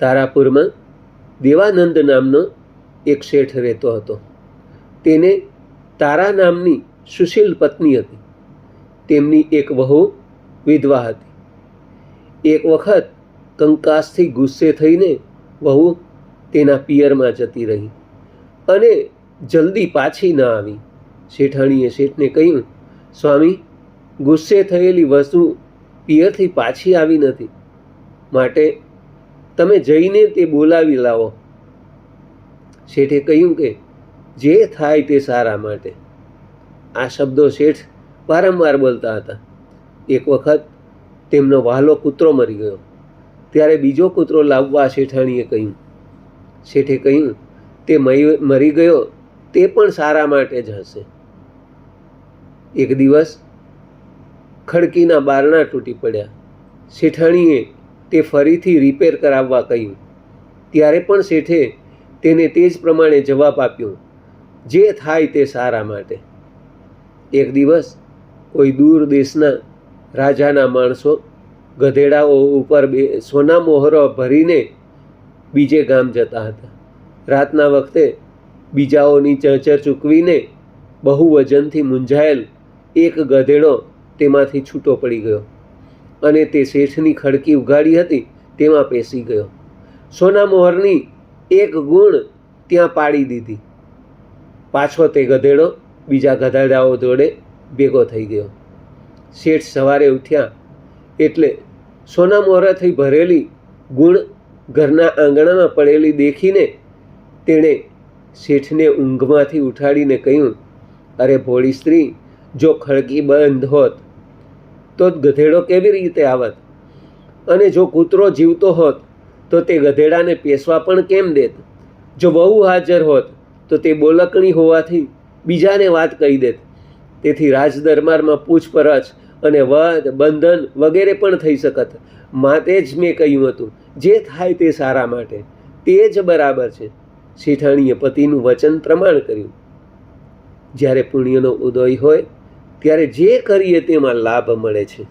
તારાપુરમાં દેવાનંદ નામનો એક શેઠ રહેતો હતો. તેને તારા નામની સુશીલ પત્ની હતી. તેમની એક વહુ વિધવા હતી. એક વખત કંકાસથી ગુસ્સે થઈને વહુ તેના પિયરમાં જતી રહી અને જલ્દી પાછી ન આવી. શેઠાણીએ શેઠને કહ્યું, સ્વામી, ગુસ્સે થયેલી વસ્તુ પિયરથી પાછી આવી નથી. માટે તમે જઈને તે બોલાવી લાવો. શેઠે કહ્યું કે, જે થાય તે સારા માટે. આ શબ્દો શેઠ વારંવાર બોલતા હતા. એક વખત તેમનો વહાલો કૂતરો મરી ગયો. ત્યારે બીજો કૂતરો લાવવા શેઠાણીએ કહ્યું. શેઠે કહ્યું, તે મરી ગયો, તે પણ સારા માટે જ હશે. એક દિવસ ખડકીના બારણા તૂટી પડ્યા. શેઠાણીએ તે ફરીથી રિપેર કરાવવા કહ્યું. ત્યારે પણ શેઠે તેને તે જ પ્રમાણે જવાબ આપ્યો, જે થાય તે સારા માટે. એક દિવસ કોઈ દૂર દેશના રાજાના માણસો ગધેડાઓ ઉપર બે સોના મોહરો ભરીને બીજે ગામ જતા હતા. રાતના વખતે બીજાઓની ચચર ચૂકવીને બહુ વજનથી મૂંઝાયેલ એક ગધેડો તેમાંથી છૂટો પડી ગયો. અને તે શેઠની ખડકી ઉગાડી હતી, તેમાં પેસી ગયો. સોના મોહરની એક ગુણ ત્યાં પાડી દીધી. પાછો તે ગધેડો બીજા ગધેડાઓ જોડે ભેગો થઈ ગયો. શેઠ સવારે ઉઠ્યા એટલે સોના મોહરાથી ભરેલી ગુણ ઘરના આંગણામાં પડેલી દેખીને તેણે શેઠને ઊંઘમાંથી ઉઠાડીને કહ્યું, અરે ભોળી સ્ત્રી, જો ખડકી બંધ હોત તો ગધેડો કેવી રીતે આવત? અને જો કૂતરો જીવતો હોત, તો તે ગધેડાને પેસવા પણ કેમ દેત? જો વહુ હાજર હોત, તો તે બોલકણી હોવાથી બીજાને વાત કહી દેત. તેથી રાજદરબારમાં પૂછપરછ અને વધ, બંધન વગેરે પણ થઈ શકત. માટે જ મેં કહ્યું હતું, જે થાય તે સારા માટે. તે જ બરાબર છે. શેઠાણીએ પતિનું વચન પ્રમાણ કર્યું. જ્યારે પુણ્યનો ઉદય હોય ત્યારે જે કરીએ તેમાં લાભ મળે છે.